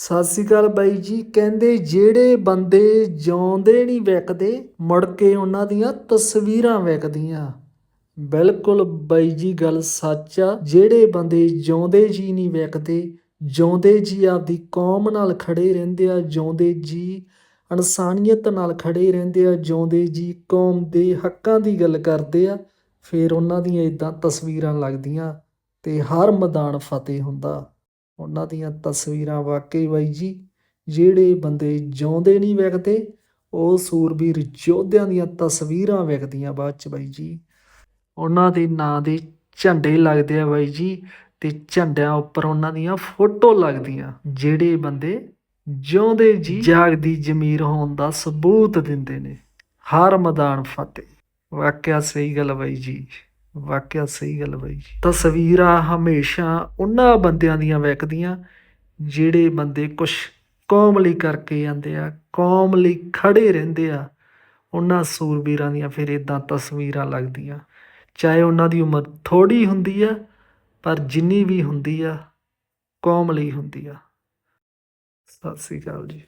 ਸਤਿ ਸ੍ਰੀ ਅਕਾਲ ਬਾਈ ਜੀ। ਕਹਿੰਦੇ ਜਿਹੜੇ ਬੰਦੇ ਜਿਉਂਦੇ ਨਹੀਂ ਵਿਕਦੇ ਮੁੜ ਕੇ ਉਹਨਾਂ ਦੀਆਂ ਤਸਵੀਰਾਂ ਵਿਕਦੀਆਂ ਬਿਲਕੁਲ ਬਾਈ ਜੀ, ਗੱਲ ਸੱਚ ਆ। ਜਿਹੜੇ ਬੰਦੇ ਜਿਉਂਦੇ ਜੀ ਨਹੀਂ ਵਿਕਦੇ ਜਿਉਂਦੇ ਜੀ ਆਪਦੀ ਕੌਮ ਨਾਲ ਖੜੇ ਰਹਿੰਦੇ ਆ, ਜਿਉਂਦੇ ਜੀ ਇਨਸਾਨੀਅਤ ਨਾਲ ਖੜੇ ਰਹਿੰਦੇ ਆ, ਜਿਉਂਦੇ ਜੀ ਕੌਮ ਦੇ ਹੱਕਾਂ ਦੀ ਗੱਲ ਕਰਦੇ ਆ, ਫਿਰ ਉਹਨਾਂ ਦੀਆਂ ਇਦਾਂ ਤਸਵੀਰਾਂ ਲੱਗਦੀਆਂ ਤੇ ਹਰ ਮੈਦਾਨ ਫਤਿਹ ਹੁੰਦਾ। ਉਹਨਾਂ ਦੀਆਂ ਤਸਵੀਰਾਂ ਵਾਕਈ ਬਾਈ ਜੀ, ਜਿਹੜੇ ਬੰਦੇ ਜਿਉਂਦੇ ਨਹੀਂ ਵਿਕਦੇ ਉਹ ਸੂਰਬੀਰ ਯੋਧਿਆਂ ਦੀਆਂ ਤਸਵੀਰਾਂ ਵਿਕਦੀਆਂ ਬਾਅਦ ਚ ਬਾਈ ਜੀ। ਉਹਨਾਂ ਦੇ ਨਾਂ ਦੇ ਝੰਡੇ ਲੱਗਦੇ ਆ ਬਾਈ ਜੀ ਤੇ ਝੰਡਿਆਂ ਉੱਪਰ ਉਹਨਾਂ ਦੀਆਂ ਫੋਟੋ ਲੱਗਦੀਆਂ, ਜਿਹੜੇ ਬੰਦੇ ਜਿਉਂਦੇ ਜੀ, ਜਾਗਦੀ ਜ਼ਮੀਰ ਹੋਣ ਦਾ ਸਬੂਤ ਦਿੰਦੇ ਨੇ। ਹਰ ਮੈਦਾਨ ਫਤਿਹ। ਵਾਕਿਆ ਸਹੀ ਗੱਲ ਬਾਈ ਜੀ। ਵਾਕਿਆ ਸਹੀ ਗੱਲ ਬਾਈ ਜੀ। ਤਸਵੀਰਾਂ ਹਮੇਸ਼ਾ ਉਹਨਾਂ ਬੰਦਿਆਂ ਦੀਆਂ ਵਿਕਦੀਆਂ ਜਿਹੜੇ ਬੰਦੇ ਕੁਛ ਕੌਮ ਲਈ ਕਰਕੇ ਜਾਂਦੇ ਆ ਕੌਮ ਲਈ ਖੜੇ ਰਹਿੰਦੇ ਆ, ਉਹਨਾਂ ਸੂਰਬੀਰਾਂ ਦੀਆਂ ਫਿਰ ਇਦਾਂ ਤਸਵੀਰਾਂ ਲੱਗਦੀਆਂ। ਚਾਹੇ ਉਹਨਾਂ ਦੀ ਉਮਰ ਥੋੜੀ ਹੁੰਦੀ ਆ, ਪਰ ਜਿੰਨੀ ਵੀ ਹੁੰਦੀ ਆ ਕੌਮ ਲਈ ਹੁੰਦੀ ਆ। ਸਤਿ ਸ੍ਰੀ ਅਕਾਲ ਜੀ।